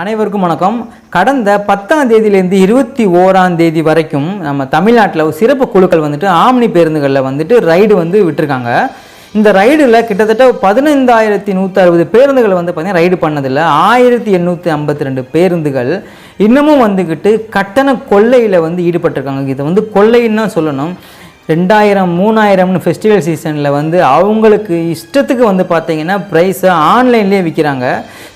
அனைவருக்கும் வணக்கம். கடந்த பத்தாம் தேதியிலேருந்து இருபத்தி ஓராம் தேதி வரைக்கும் நம்ம தமிழ்நாட்டில் சிறப்பு குழுக்கள் வந்துட்டு ஆம்னி பேருந்துகளில் வந்துட்டு ரைடு வந்து விட்டுருக்காங்க. இந்த ரைடில் கிட்டத்தட்ட பதினைந்தாயிரத்தி நூற்றி அறுபது பேருந்துகள் வந்து பார்த்திங்கன்னா ரைடு பண்ணதில்ல. ஆயிரத்தி எண்ணூற்றி ஐம்பத்தி ரெண்டு பேருந்துகள் இன்னமும் வந்துக்கிட்டு கட்டண கொள்ளையில் வந்து ஈடுபட்டிருக்காங்க. இதை வந்து கொள்ளைன்னு தான் சொல்லணும். ரெண்டாயிரம் மூணாயிரம்னு ஃபெஸ்டிவல் சீசனில் வந்து அவங்களுக்கு இஷ்டத்துக்கு வந்து பார்த்தீங்கன்னா ப்ரைஸை ஆன்லைன்லேயே விற்கிறாங்க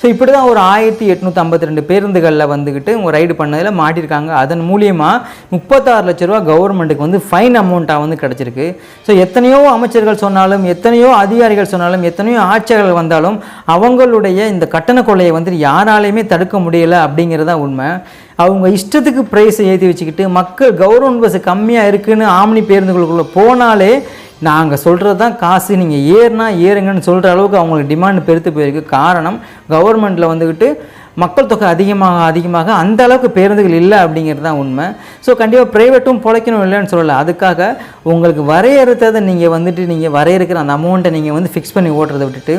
ஸோ இப்படி தான் ஒரு ஆயிரத்தி எட்நூற்றி ஐம்பத்தி ரெண்டு பேருந்துகளில் வந்துக்கிட்டு உங்கள் ரைடு பண்ணதில் மாட்டியிருக்காங்க அதன் மூலியமாக முப்பத்தாறு லட்ச ரூபா கவர்மெண்ட்டுக்கு வந்து ஃபைன் அமௌண்ட்டாக வந்து கிடச்சிருக்கு. ஸோ எத்தனையோ அமைச்சர்கள் சொன்னாலும் எத்தனையோ அதிகாரிகள் சொன்னாலும் எத்தனையோ ஆட்சியர்கள் வந்தாலும் அவங்களுடைய இந்த கட்டண கொள்ளையை வந்து யாராலையுமே தடுக்க முடியலை அப்படிங்கிறது தான் உண்மை. அவங்க இஷ்டத்துக்கு ப்ரைஸை ஏற்றி வச்சுக்கிட்டு மக்கள் கவர்மெண்ட் பஸ் கம்மியாக இருக்குதுன்னு ஆம்னி பேருந்துகளுக்குள்ளே போனாலே நாங்கள் சொல்கிறது தான் காசு. நீங்கள் ஏறுனா ஏறுங்கன்னு சொல்கிற அளவுக்கு அவங்களுக்கு டிமாண்ட் பெருத்து போயிருக்கு. காரணம் கவர்மெண்ட்டில் வந்துக்கிட்டு மக்கள் தொகை அதிகமாக அதிகமாக அந்த அளவுக்கு பேருந்துகள் இல்லை அப்படிங்கிறது தான் உண்மை. ஸோ கண்டிப்பாக ப்ரைவேட்டும் பிழைக்கணும் இல்லைன்னு சொல்லலை. அதுக்காக உங்களுக்கு வரையறுத்ததை நீங்கள் வந்துட்டு நீங்கள் வரையறுக்கிற அந்த அமௌண்ட்டை நீங்கள் வந்து ஃபிக்ஸ் பண்ணி ஓட்டுறதை விட்டுட்டு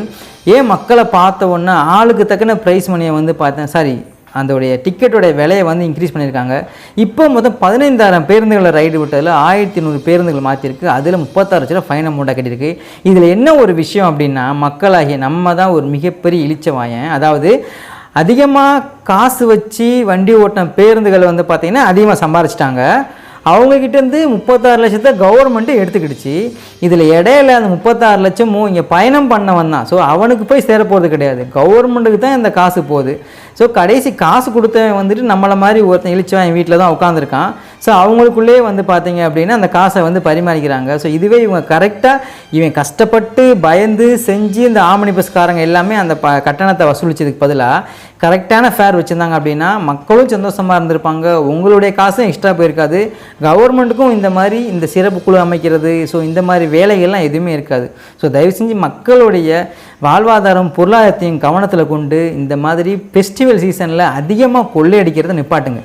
ஏன் மக்களை பார்த்த உடனே ஆளுக்கு தக்கன ப்ரைஸ் மணியை வந்து பார்த்தேன். சாரி அதோடைய டிக்கெட்டோடைய விலையை வந்து இன்க்ரீஸ் பண்ணியிருக்காங்க. இப்போ மொத்தம் பதினைந்தாயிரம் பேருந்துகளை ரைடு விட்டதில் ஆயிரத்தி நூறு பேருந்துகள் மாற்றிருக்கு அதில் முப்பத்தாறு லட்சம் ஃபைன் அமௌண்ட்டாக கட்டியிருக்கு. இதில் என்ன ஒரு விஷயம் அப்படின்னா மக்களாகிய நம்ம தான் ஒரு மிகப்பெரிய இழிச்சவாயன் அதாவது அதிகமாக காசு வச்சு வண்டி ஓட்டின பேருந்துகள் வந்து பார்த்திங்கன்னா அதிகமாக சம்பாரிச்சிட்டாங்க. அவங்கக்கிட்டேருந்து முப்பத்தாறு லட்சத்தை கவர்மெண்ட்டு எடுத்துக்கிடுச்சு. இதில் இடையில அந்த முப்பத்தாறு லட்சமும் இங்கே பயணம் பண்ணவன் தான். ஸோ அவனுக்கு போய் சேர போகிறது கிடையாது. கவர்மெண்ட்டுக்கு தான் இந்த காசு போகுது. ஸோ கடைசி காசு கொடுத்தவன் வந்துட்டு நம்மளை மாதிரி ஒருத்தன் இழிச்சவன் என் வீட்டில் தான் உட்காந்துருக்கான் ஸோ அவங்களுக்குள்ளேயே வந்து பார்த்தீங்க அப்படின்னா அந்த காசை வந்து பரிமாறிக்கிறாங்க. ஸோ இதுவே இவங்க கரெக்டாக இவன் கஷ்டப்பட்டு பயந்து செஞ்சு இந்த ஆமணி பஸ்காரங்க எல்லாமே அந்த ப கட்டணத்தை வசூலித்ததுக்கு பதிலாக கரெக்டான ஃபேர் வச்சுருந்தாங்க அப்படின்னா மக்களும் சந்தோஷமாக இருந்திருப்பாங்க. உங்களுடைய காசும் எக்ஸ்ட்ரா போயிருக்காது. கவர்மெண்ட்டுக்கும் இந்த மாதிரி இந்த சிறப்பு குழு அமைக்கிறது. ஸோ இந்த மாதிரி வேலைகள்லாம் எதுவுமே இருக்காது. ஸோ தயவு செஞ்சு மக்களுடைய வாழ்வாதாரம் பொருளாதாரத்தையும் கவனத்தில் கொண்டு இந்த மாதிரி ஃபெஸ்டிவல் சீசனில் அதிகமாக கொள்ளையடிக்கிறத நிப்பாட்டுங்க.